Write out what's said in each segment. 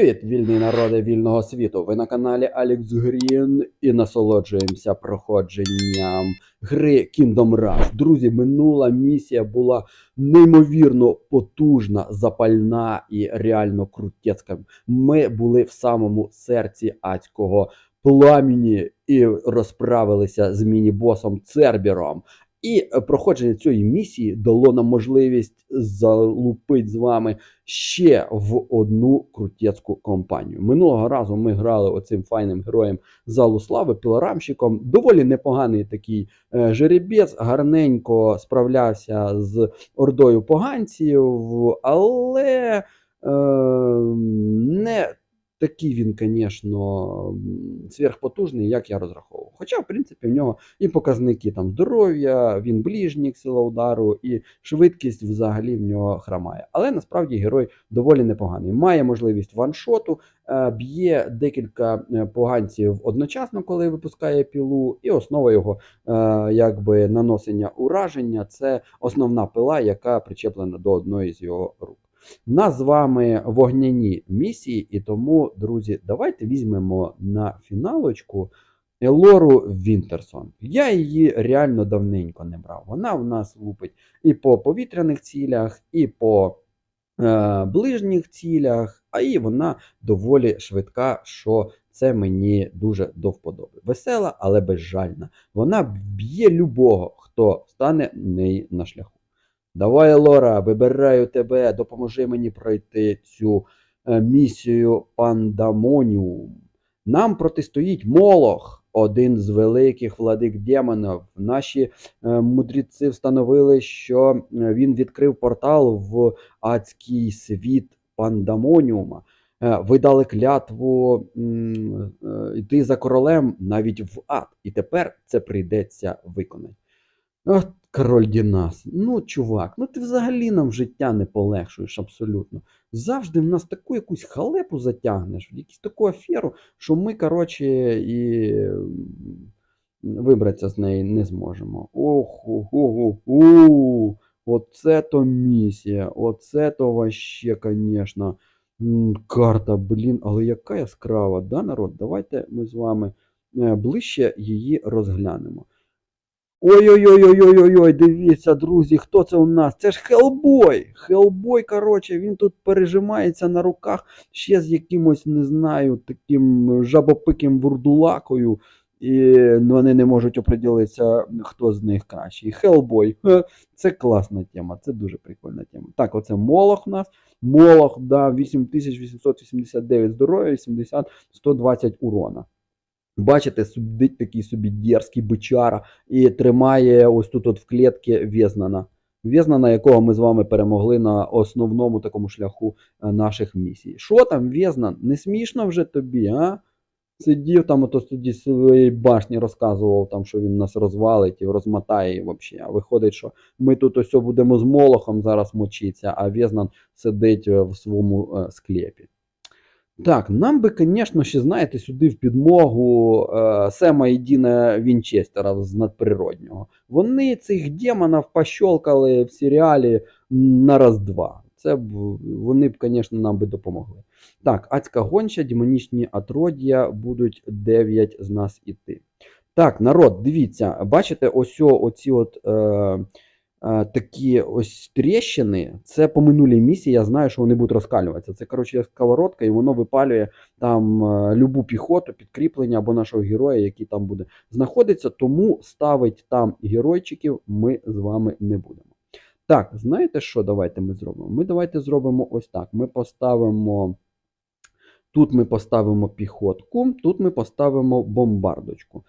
Привіт, вільні народи вільного світу! Ви на каналі Алекс Грін і насолоджуємося проходженням гри Kingdom Rush. Друзі, минула місія була неймовірно потужна, запальна і реально крутецька. Ми були в самому серці адського пламені і розправилися з міні-босом Цербером. І е, проходження цієї місії дало нам можливість залупити з вами ще в одну крутецьку компанію. Минулого разу ми грали оцим файним героєм залу слави, пілорамщиком. Доволі непоганий такий е, жеребець, гарненько справлявся з ордою поганців, але е, не такий він, звісно, сверхпотужний, як я розраховував. Хоча, в принципі, в нього і показники там здоров'я, він ближнік, сила удару, і швидкість взагалі в нього хромає. Але насправді герой доволі непоганий. Має можливість ваншоту, е, б'є декілька е, поганців одночасно, коли випускає пілу, і основа його е, якби наносення ураження це основна пила, яка причеплена до одної з його рук. У нас з вами вогняні місії, і тому, друзі, давайте візьмемо на фіналочку Елору Вінтерсон. Я її реально давненько не брав. Вона в нас лупить і по повітряних цілях, і по е, ближніх цілях, а і вона доволі швидка, що це мені дуже до вподоби. Весела, але безжальна. Вона б'є любого, хто стане в неї на шляху. Давай, Лора, вибираю тебе, допоможи мені пройти цю е, місію Пандамоніум. Нам протистоїть Молох, один з великих владик демонів. Наші е, мудреці встановили, що е, він відкрив портал в адський світ Пандамоніума. Ви дали клятву йти за королем навіть в ад. І тепер це прийдеться виконати. Ох, король Дінас. Ну, чувак, ну ти взагалі нам життя не полегшуєш абсолютно. Завжди в нас таку якусь халепу затягнеш, в якусь таку аферу, що ми, коротше, і вибратися з неї не зможемо. Ох, ох, оце то місія, оце то конечно, м, карта, блін, але яка яскрава, да, народ? Давайте ми з вами е, ближче її розглянемо. Ой-ой-ой-ой-ой-ой, дивіться, друзі, хто це у нас? Це ж Хелбой. Хелбой, коротше, він тут пережимається на руках ще з якимось, не знаю, таким жабопиким вурдулакою. І вони не можуть оприділитися, хто з них кращий. Хелбой. Це класна тема, це дуже прикольна тема. Так, оце Молох у нас. Молох, да, 8889 здоров'я, 80 120 урона. Бачите, сидить такий собі дерзкий бичара і тримає ось тут от в клітці Вєзнана. Вєзнана, якого ми з вами перемогли на основному такому шляху е, наших місій. Що там, Вєзнан? Не смішно вже тобі, а? Сидів там ото тоді з своєї башні розказував, там, що він нас розвалить і розмотає і взагалі. А виходить, що ми тут ось будемо з Молохом зараз мочитися, а Вєзнан сидить е, в своєму е, склепі. Так, нам би, звісно, ще, знаєте, сюди в підмогу е, Сема і Діна Вінчестера з надприроднього. Вони цих демонів пощолкали в серіалі на раз-два. Це б вони б, звісно, нам би допомогли. Так, адська гонча, демонічні отрод'я будуть 9 з нас іти. Так, народ, дивіться, бачите, ось оці от. Е, такі ось тріщини, це по минулій місії, я знаю, що вони будуть розкалюватися. Це, коротше, як сковородка, і воно випалює там е, любу піхоту, підкріплення або нашого героя, який там буде знаходитися. Тому ставить там геройчиків ми з вами не будемо. Так, знаєте що? Давайте ми зробимо? Ми давайте зробимо ось так. Ми поставимо. Тут ми поставимо піхотку, тут ми поставимо бомбардочку.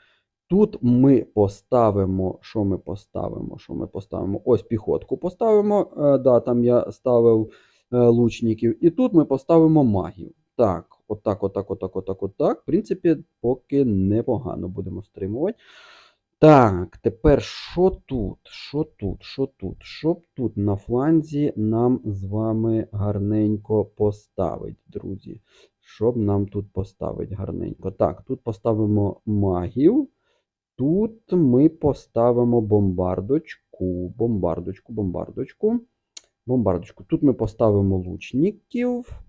Тут ми поставимо, що ми поставимо? Що ми поставимо? Ось піхотку поставимо. Е, да, там я ставив е, лучників. І тут ми поставимо магів. Так, отак, отак, отак, отак, отак. В принципі, поки непогано будемо стримувати. Так, тепер що тут? Що тут? Що тут? Що тут на фланзі нам з вами гарненько поставить, друзі? Що б нам тут поставить гарненько? Так, тут поставимо магів. Тут ми поставимо бомбардочку, бомбардочку, бомбардочку, бомбардочку. Тут ми поставимо лучників.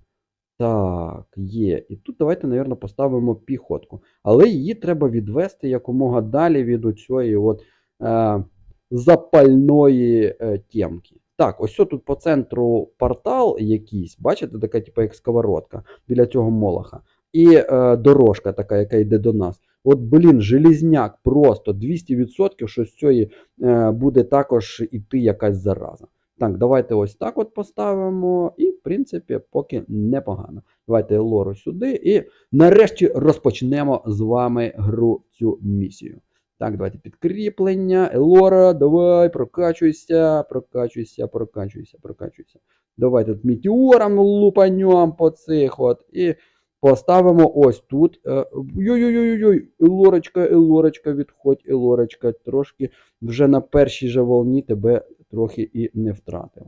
Так, є. І тут давайте, напевно, поставимо піхотку. Але її треба відвести якомога далі від оцієї от, е, запальної е, темки. Так, ось тут по центру портал якийсь, бачите, така, типу, як сковородка біля цього молоха. І е, дорожка така, яка йде до нас. От, блін, желізняк просто 200%, що з цієї е, буде також іти якась зараза. Так, давайте ось так от поставимо. І, в принципі, поки непогано. Давайте лору сюди. І нарешті розпочнемо з вами гру цю місію. Так, давайте підкріплення. Елора, давай, прокачуйся, прокачуйся, прокачуйся, прокачуйся. Давайте тут метеором лупанем по цих от. І поставимо ось тут. Е, Ой-ой-ой, Елорочка, Елорочка, відходь, Елорочка. Трошки вже на першій же волні тебе трохи і не втратив.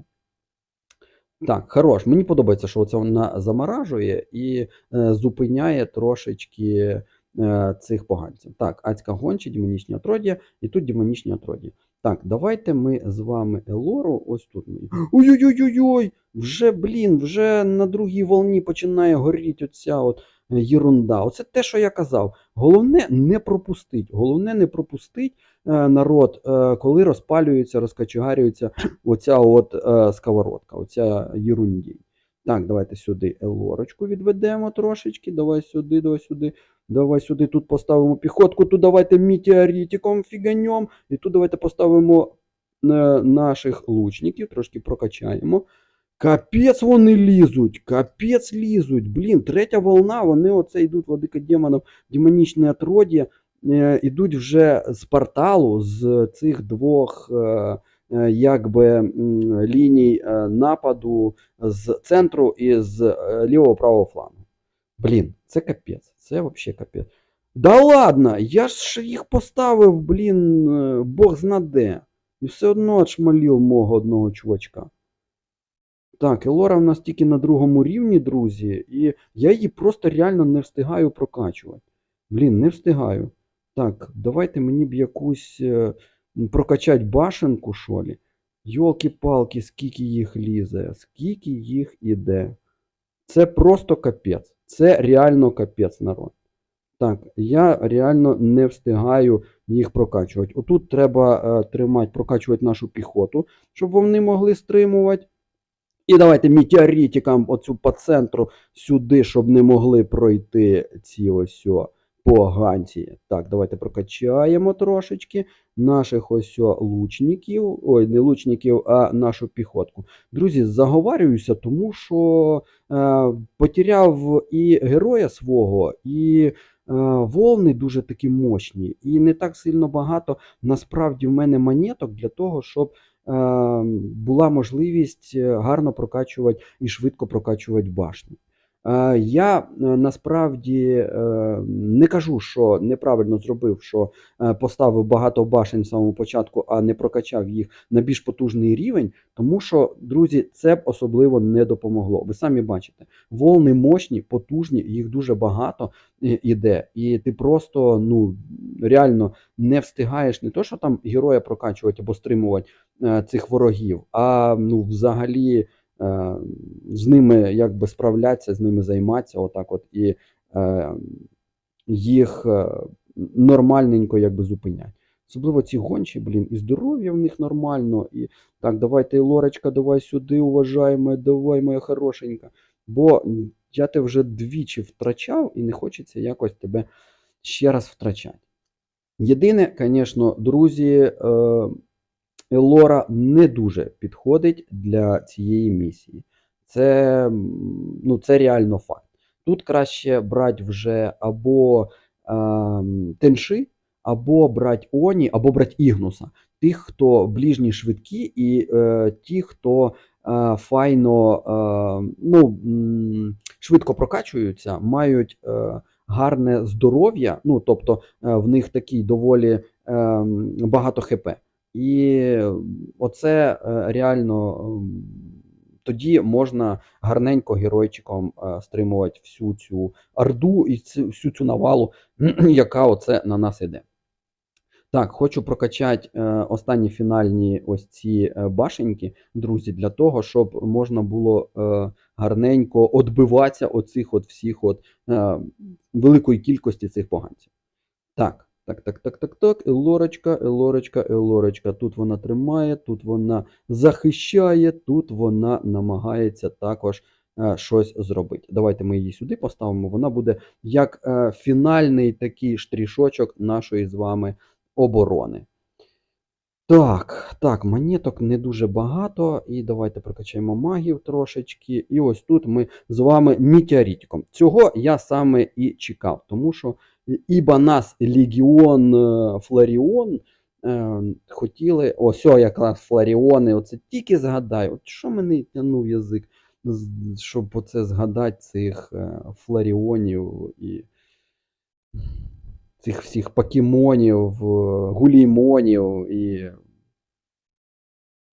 Так, хорош. Мені подобається, що це вона заморажує і е, зупиняє трошечки е, цих поганців. Так, адська гонча, демонічні отроддя, і тут демонічні отроддя. Так, давайте ми з вами Елору. Ось тут ми. Ой-ой-ой-ой! Вже, блін, вже на другій волні починає горіти оця от е, єрунда. Оце те, що я казав. Головне не пропустить. Головне не пропустить е, народ, е, коли розпалюється, розкачугарюється оця от сковородка, оця єрундій. Так, давайте сюди Елорочку відведемо трошечки. Давай сюди, давай сюди. Давай сюди. Тут поставимо піхотку. Тут давайте метеоритиком фіганем. І тут давайте поставимо е, наших лучників, трошки прокачаємо. Капець вони лізуть, капець лізуть. Блін, третя волна, вони оце йдуть владика демонів, демонічне отроддя, е, ідуть вже з порталу, з цих двох е, е, якби ліній е, нападу з центру і з е, лівого правого флангу. Блін, це капець, це взагалі капець. Да ладно, я ж їх поставив, блін, е, Бог зна де. І все одно отшмалів мого одного чувачка. Так, Елора в нас тільки на другому рівні, друзі, і я її просто реально не встигаю прокачувати. Блін, не встигаю. Так, давайте мені б якусь прокачати башенку, що лі. Йолки-палки, скільки їх лізе, скільки їх іде. Це просто капець. Це реально капець, народ. Так, я реально не встигаю їх прокачувати. Отут треба е, тримати, прокачувати нашу піхоту, щоб вони могли стримувати. І давайте метеоритикам оцю по центру сюди, щоб не могли пройти ці ось о поганці. Так, давайте прокачаємо трошечки наших ось лучників. Ой, не лучників, а нашу піхотку. Друзі, заговарююся, тому що е, потеряв і героя свого, і е, волни дуже такі мощні. І не так сильно багато насправді в мене монеток для того, щоб е, була можливість е, гарно прокачувати і швидко прокачувати башні. Е, Я е, насправді е, не кажу, що неправильно зробив, що поставив багато башень в самому початку, а не прокачав їх на більш потужний рівень, тому що, друзі, це б особливо не допомогло. Ви самі бачите, волни мощні, потужні, їх дуже багато іде, і ти просто ну реально не встигаєш не то, що там героя прокачувати або стримувати цих ворогів, а ну взагалі з ними якби справлятися, з ними займатися, отак от і е, їх е, нормальненько якби зупинять. Особливо ці гончі, блін, і здоров'я в них нормально. І так, давайте, Лорочка, давай сюди, уважаємо, давай, моя хорошенька. Бо я тебе вже двічі втрачав і не хочеться якось тебе ще раз втрачати. Єдине, звісно, друзі, е, Елора не дуже підходить для цієї місії. Це, ну, це реально факт. Тут краще брати вже або ем, тенши, або брати Оні, або брати Ігнуса. Тих, хто ближні швидкі, і е, ті, хто е, файно е, ну, швидко прокачуються, мають е, гарне здоров'я, ну, тобто е, в них такий доволі е, багато ХП. І оце е, реально тоді можна гарненько геройчиком е, стримувати всю цю орду і цю, всю цю навалу, яка оце на нас іде. Так, хочу прокачати е, останні фінальні ось ці башеньки, друзі, для того, щоб можна було гарненько відбиватися оцих от всіх от великої кількості цих поганців. Так, так, так, так, так, так. Елорочка, елорочка, елорочка. Тут вона тримає, тут вона захищає, тут вона намагається також е, щось зробити. Давайте ми її сюди поставимо. Вона буде як е, фінальний такий штришочок нашої з вами оборони. Так, так, монеток не дуже багато. І давайте прокачаємо магів трошечки. І ось тут ми з вами метеоритиком. Цього я саме і чекав, тому що ібо нас Легіон е, Фларіон е, хотіли. Ось о, якраз Фларіони. Оце тільки згадаю. От що мене тянув язик, щоб оце згадати цих е, Фларіонів і цих всіх покемонів, гуліймонів і.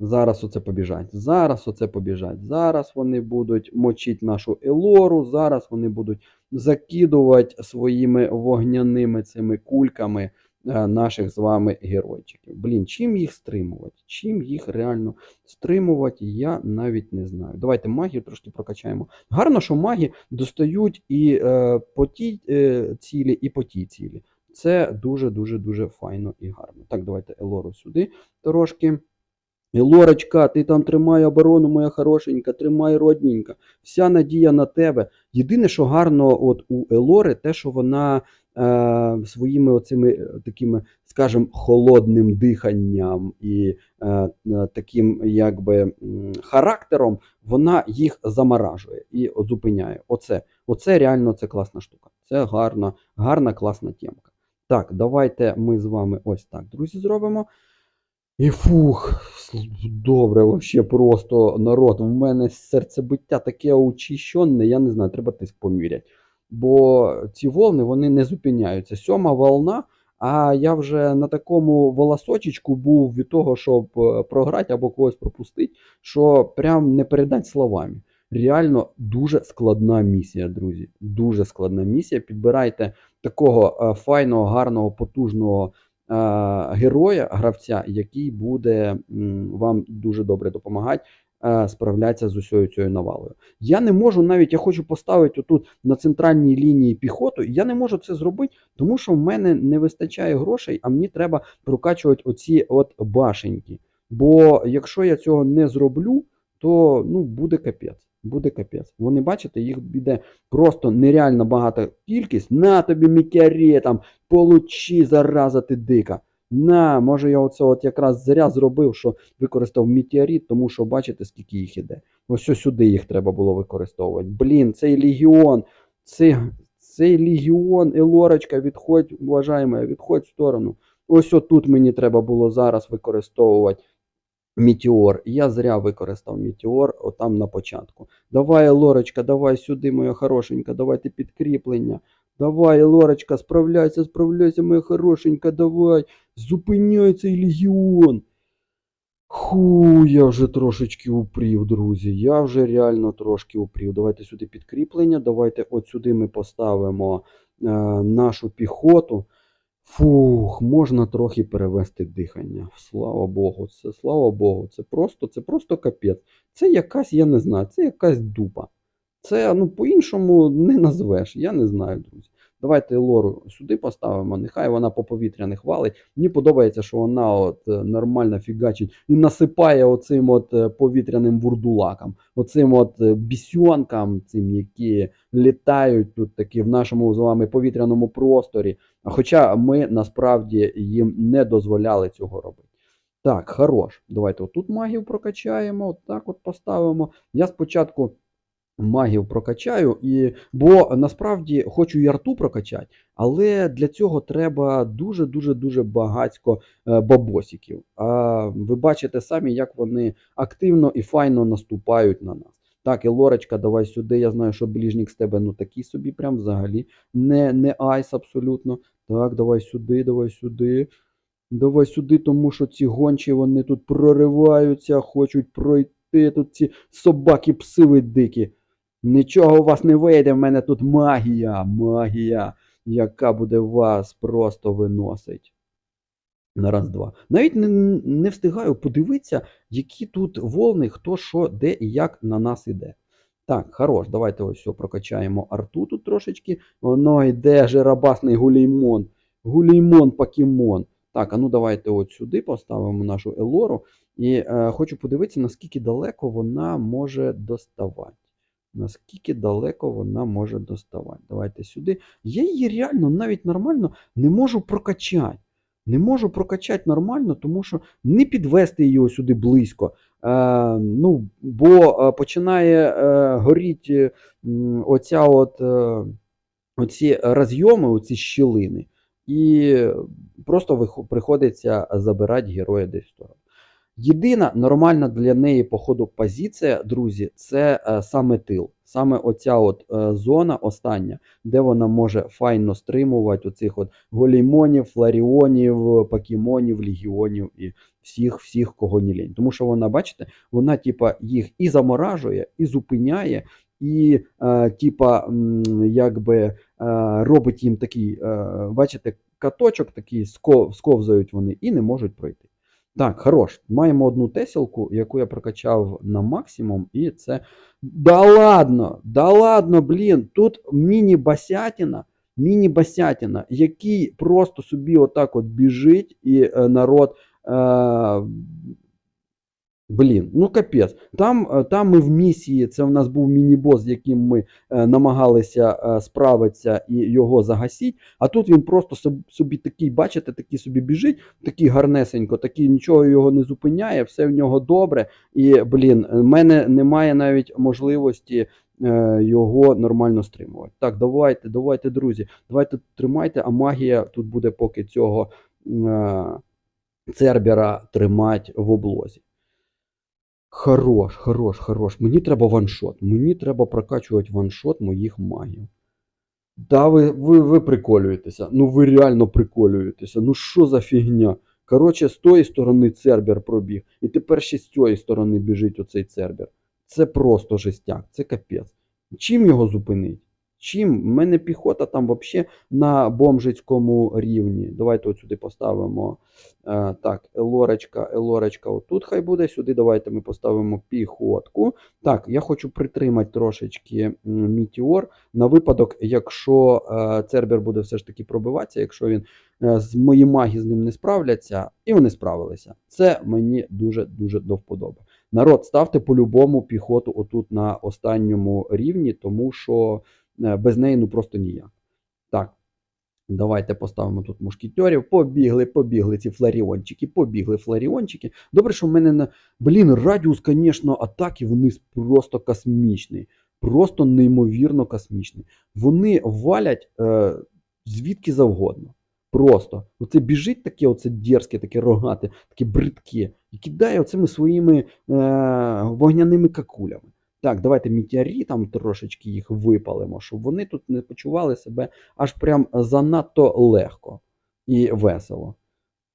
Зараз оце побіжать. Зараз оце побіжать. Зараз вони будуть мочити нашу Елору. Зараз вони будуть закидувати своїми вогняними цими кульками е, наших з вами геройчиків. Блін, чим їх стримувати? Чим їх реально стримувати, я навіть не знаю. Давайте магію трошки прокачаємо. Гарно, що маги достають і е, по тій е, цілі, і по тій цілі. Це дуже-дуже дуже файно і гарно. Так, давайте Елору сюди трошки. Лорочка, ти там тримай оборону, моя хорошенька, тримай родненька. Вся надія на тебе. Єдине, що гарно от у Елори, те, що вона е, своїми оцими е, такими, скажімо, холодним диханням і е, е, таким якби характером, вона їх заморажує і зупиняє. Оце, оце реально це класна штука. Це гарна, гарна, класна тємка. Так, давайте ми з вами ось так, друзі, зробимо. І фух, добре, вообще просто народ. У мене серцебиття таке очищенне, я не знаю, треба тиск поміряти. Бо ці волни вони не зупиняються. Сьома волна, а я вже на такому волосочечку був від того, щоб е, програти або когось пропустити, що прям не передать словами. Реально дуже складна місія, друзі. Дуже складна місія. Підбирайте такого е, файного, гарного, потужного е, героя, гравця, який буде вам дуже добре допомагати е, справлятися з усією цією навалою. Я не можу навіть, я хочу поставити отут на центральній лінії піхоту, я не можу це зробити, тому що в мене не вистачає грошей, а мені треба прокачувати оці от башеньки. Бо якщо я цього не зроблю, то ну, буде капець. Буде капець. Вони, бачите, їх піде просто нереально багата кількість. На тобі метеоритом, получи, зараза ти дика. На, може я оце от якраз зря зробив, що використав метеорит, тому що бачите, скільки їх іде. Ось сюди їх треба було використовувати. Блін, цей легіон, цей, цей легіон, Елорочка, відходь, вважаємо, відходь в сторону. Ось отут мені треба було зараз використовувати Мітеор. Я зря використав Мітеор отам на початку. Давай, Лорочка, давай сюди, моя хорошенька, давайте підкріплення. Давай, Лорочка, справляйся, справляйся, моя хорошенька, давай. Зупиняй цей легіон. Ху, я вже трошечки упрів, друзі. Я вже реально трошки упрів. Давайте сюди підкріплення. Давайте от сюди ми поставимо е, нашу піхоту. Фух, можна трохи перевести дихання. Слава Богу, це слава Богу, це просто, це просто капець. Це якась, я не знаю, це якась дупа. Це ну по-іншому не назвеш, я не знаю, друзі. Давайте Лору сюди поставимо, нехай вона по повітряних валить. Мені подобається, що вона от е, нормально фігачить і насипає оцим от е, повітряним вурдулакам, оцим от е, бісьонкам, цим, які літають тут таки в нашому з вами повітряному просторі. Хоча ми насправді їм не дозволяли цього робити. Так, хорош. Давайте отут магів прокачаємо, отак от поставимо. Я спочатку магів прокачаю, і, бо насправді хочу і арту прокачати, але для цього треба дуже-дуже дуже багатько е, бабосиків. А ви бачите самі, як вони активно і файно наступають на нас. Так, і Лорочка, давай сюди. Я знаю, що ближнік з тебе ну такий собі, прям взагалі не, не айс абсолютно. Так, давай сюди, давай сюди. Давай сюди, тому що ці гончі вони тут прориваються, хочуть пройти. Тут ці собаки псиви дикі. Нічого у вас не вийде, в мене тут магія, магія, яка буде вас просто виносить. На раз-два. Навіть не, не встигаю подивитися, які тут волни, хто що, де і як на нас іде. Так, хорош, давайте ось все прокачаємо арту тут трошечки. Воно йде жиробасний гулеймон. Гулеймон покемон. Так, а ну давайте от сюди поставимо нашу Елору. І е, хочу подивитися, наскільки далеко вона може доставати. Наскільки далеко вона може доставати. Давайте сюди. Я її реально навіть нормально не можу прокачати. Не можу прокачати нормально, тому що не підвести її сюди близько. Е, ну, бо е, починає е, горіти оця от, е, оці розйоми, оці щілини, і просто приходиться забирати героя десь в сторону. Єдина нормальна для неї, походу, позиція, друзі, це е, саме тил. Саме оця от е, зона остання, де вона може файно стримувати оцих от голеймонів, фларіонів, покемонів, легіонів і всіх, всіх, кого не лінь. Тому що вона, бачите, вона типа їх і заморажує, і зупиняє, і е, типа, якби е, робить їм такий, е, бачите, каточок такий, ско- сковзають вони і не можуть пройти. Так, хорош. Маємо одну тесілку, яку я прокачав на максимум, і це. Да ладно! Да ладно, блін! Тут міні-басятіна, міні-басятіна, який просто собі отак от біжить, і е, народ. Е, Блін, ну капець. Там, е, там ми в місії, це в нас був міні-бос, з яким ми е, намагалися е, справитися і його загасіть. А тут він просто соб- собі такий, бачите, такий собі біжить, такий гарнесенько, такий нічого його не зупиняє, все в нього добре. І, блін, в мене немає навіть можливості е, його нормально стримувати. Так, давайте, давайте, друзі, давайте тримайте, а магія тут буде поки цього е, цербера тримати в облозі. Хорош, хорош, хорош. Мені треба ваншот. Мені треба прокачувати ваншот моїх магів. Да, ви, ви, ви приколюєтеся. Ну ви реально приколюєтеся. Ну що за фігня? Коротше, з тої сторони цербер пробіг, і тепер ще з цієї сторони біжить оцей цербер. Це просто жестяк, це капець. Чим його зупинить? Чим? У мене піхота там взагалі на бомжицькому рівні. Давайте от сюди поставимо. Е, так, Елорочка, Елорочка, отут хай буде. Сюди давайте ми поставимо піхотку. Так, я хочу притримати трошечки Мітіор на випадок, якщо е, Цербер буде все ж таки пробиватися, якщо він е, з мої маги з ним не справляться, і вони справилися. Це мені дуже-дуже до вподоби. Народ, ставте по-любому піхоту отут на останньому рівні, тому що без неї ну просто ніяк. Так. Давайте поставимо тут мушкетерів. Побігли, побігли ці фларіончики, побігли фларіончики. Добре, що в мене на. Блін, радіус, звісно, атаки вниз просто космічний. Просто неймовірно космічний. Вони валять е, звідки завгодно. Просто. Оце біжить таке, оце дерзке, таке рогате, таке бридке, і кидає оцими своїми е, вогняними какулями. Так, давайте метеоритам трошечки їх випалимо, щоб вони тут не почували себе аж прям занадто легко і весело.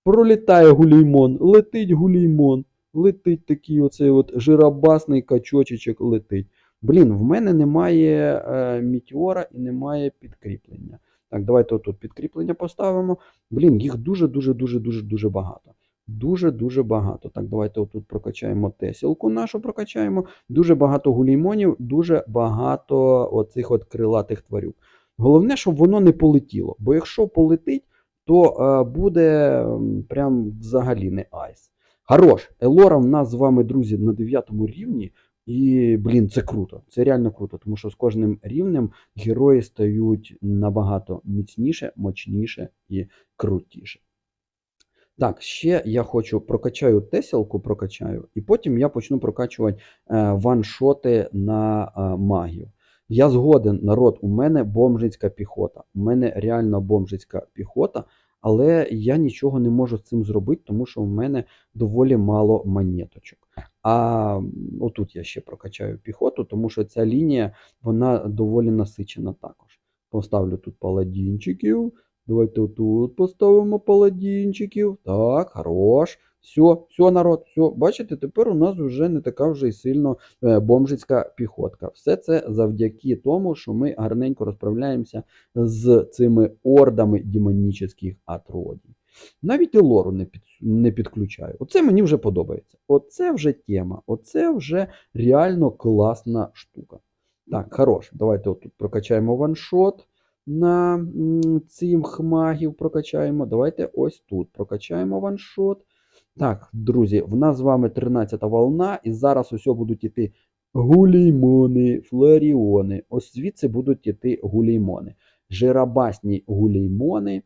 Пролітає гуліймон, летить гуліймон, летить такий оцей от жиробасний качочечок летить. Блін, в мене немає е, мітеора і немає підкріплення. Так, давайте тут підкріплення поставимо. Блін, їх дуже-дуже-дуже-дуже-дуже багато. Дуже-дуже багато. Так, давайте отут прокачаємо тесілку нашу прокачаємо. Дуже багато гуліймонів, дуже багато оцих от крилатих тварюк. Головне, щоб воно не полетіло. Бо якщо полетить, то е, буде прям взагалі не айс. Хорош, Елора в нас з вами, друзі, на 9 рівні. І, блін, це круто. Це реально круто, тому що з кожним рівнем герої стають набагато міцніше, мощніше і крутіше. Так, ще я хочу прокачаю тесілку, прокачаю, і потім я почну прокачувати е, ваншоти на е, магію. Я згоден, народ, у мене бомжицька піхота. У мене реально бомжицька піхота, але я нічого не можу з цим зробити, тому що у мене доволі мало монеточок. А отут я ще прокачаю піхоту, тому що ця лінія вона доволі насичена також. Поставлю тут паладінчиків. Давайте отут поставимо паладінчиків. Так, хорош. Все, все, народ, все. Бачите, тепер у нас вже не така вже й сильно е, бомжицька піхотка. Все це завдяки тому, що ми гарненько розправляємося з цими ордами демонічних атродій. Навіть і лору не, під, не підключаю. Оце мені вже подобається. Оце вже тема. Оце вже реально класна штука. Так, хорош. Давайте отут прокачаємо ваншот на м, цих магів прокачаємо. Давайте ось тут прокачаємо ваншот. Так, друзі, в нас з вами 13 волна, і зараз усе будуть іти гулеймони, флоріони. Ось звідси будуть іти гулеймони. Жирабасні гулеймони,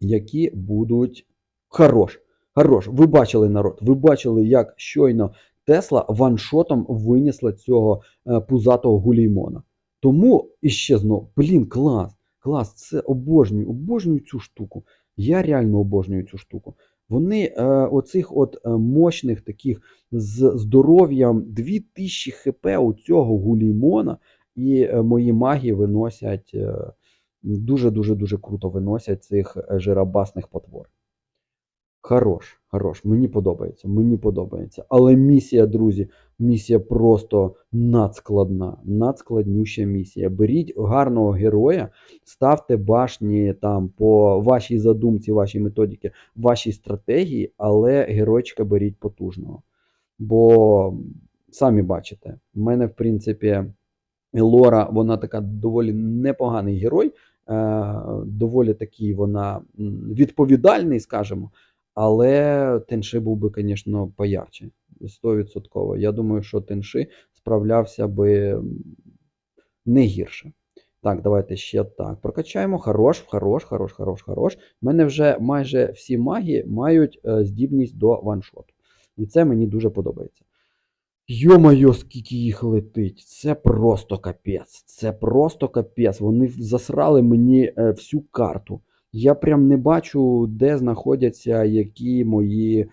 які будуть хорош. Хорош. Ви бачили народ, ви бачили, як щойно Тесла ваншотом винесла цього е, пузатого гулеймона. Тому іще знов, блін, клас, клас, це обожнюю, обожнюю цю штуку. Я реально обожнюю цю штуку. Вони е, оцих от е, мощних таких з здоров'ям 2000 хп у цього гуліймона, і е, мої маги виносять дуже-дуже дуже круто виносять цих е, жиробасних потвор. Хорош, хорош, мені подобається, мені подобається. Але місія, друзі, місія просто надскладна, надскладнюща місія. Беріть гарного героя, ставте башні там по вашій задумці, вашій методіки, вашій стратегії, але геройчика беріть потужного. Бо самі бачите, в мене, в принципі, Лора, вона така доволі непоганий герой, е, доволі такий вона відповідальний, скажімо. Але Тенши був би, звісно, поярче. 100%. Я думаю, що Тенши справлявся би не гірше. Так, давайте ще так. Прокачаємо. Хорош, хорош, хорош, хорош, хорош. У мене вже майже всі маги мають е, здібність до ваншоту. І це мені дуже подобається. Йо-моє, скільки їх летить. Це просто капець. Це просто капець. Вони засрали мені е, всю карту. Я прям не бачу, де знаходяться які мої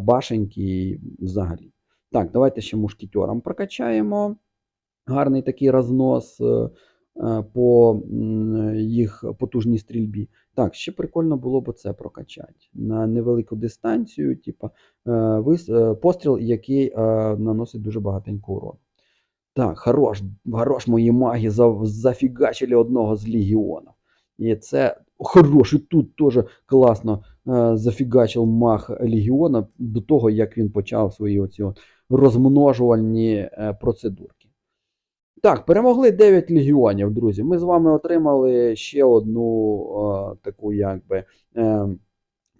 башеньки взагалі. Так, давайте ще мушкетерам прокачаємо. Гарний такий рознос е, е, по їх потужній стрільбі. Так, ще прикольно було б це прокачати. На невелику дистанцію, е, е, постріл, який е, наносить дуже багатенько урону. Так, хорош, хорош, мої маги зафігачили одного з легіонів. І це хорош, і тут теж класно зафігачив маг Легіона до того, як він почав свої оці розмножувальні е, процедурки. Так, перемогли 9 легіонів, друзі. Ми з вами отримали ще одну таку, якби, е,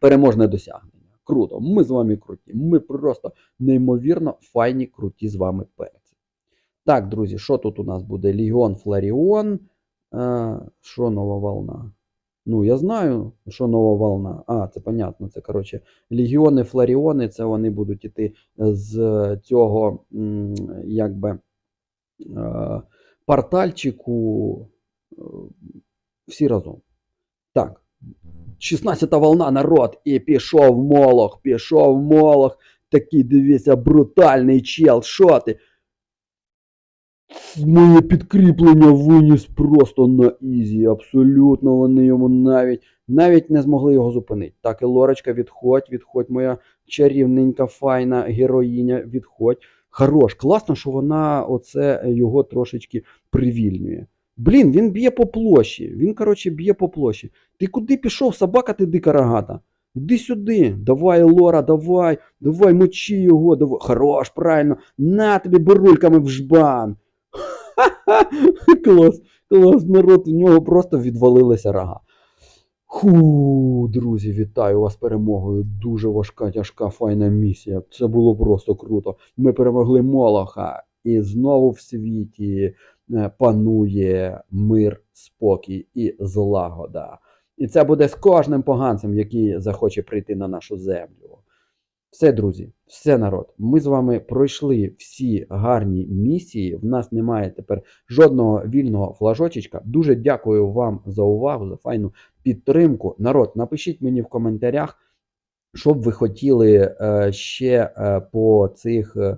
переможне досягнення. Круто, ми з вами круті. Ми просто неймовірно файні, круті з вами перці. Так, друзі, що тут у нас буде? Легіон Фларіон. Е, Що нова волна? Ну, я знаю, що нова волна. А, це понятно. Це, коротше, легіони, фларіони, це вони будуть іти з цього, якби, е, портальчику е, всі разом. Так. 16-та волна, народ, і пішов молох, пішов молох. Такий, дивіться, брутальний чел. Що ти? Моє підкріплення виніс просто на ізі. Абсолютно вони йому навіть навіть не змогли його зупинити. Так, і Лорочка, відходь, відходь, моя чарівненька, файна героїня, відходь. Хорош, класно, що вона оце його трошечки привільнює. Блін, він б'є по площі. Він, коротше, б'є по площі. Ти куди пішов, собака, ти дика рогата? Іди сюди, давай, Лора, давай, давай, мочи його, давай. Хорош, правильно, на тобі бурульками в жбан. Клас, клас, народ, у нього просто відвалилися рога. Ху, друзі, вітаю вас перемогою. Дуже важка, тяжка, файна місія. Це було просто круто. Ми перемогли Молоха. І знову в світі е, панує мир, спокій і злагода. І це буде з кожним поганцем, який захоче прийти на нашу землю. Все, друзі, все народ. Ми з вами пройшли всі гарні місії. В нас немає тепер жодного вільного флажочечка. Дуже дякую вам за увагу, за файну підтримку. Народ, напишіть мені в коментарях, що б ви хотіли е, ще е, по цих е,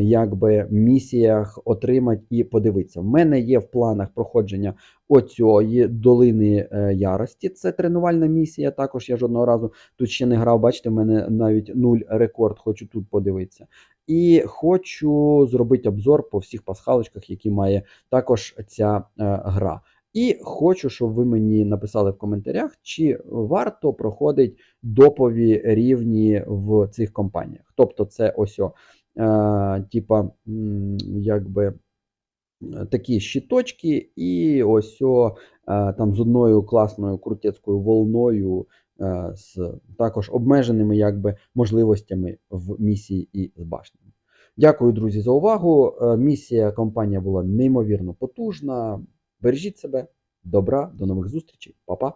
якби, місіях отримати і подивитися. В мене є в планах проходження оцієї долини е, ярості. Це тренувальна місія. Також я жодного разу тут ще не грав. Бачите, в мене навіть нуль рекорд, хочу тут подивитися. І хочу зробити обзор по всіх пасхалочках, які має також ця е, гра. І хочу, щоб ви мені написали в коментарях, чи варто проходить допові рівні в цих компаніях. Тобто, це ось о, типа, якби е, такі щиточки, і ось о, е, там з одною класною крутецькою волною, е, з також обмеженими якби можливостями в місії і з башнями. Дякую, друзі, за увагу. Е, Місія компанія була неймовірно потужна. Бережіть себе, добра, до нових зустрічей, Па-па!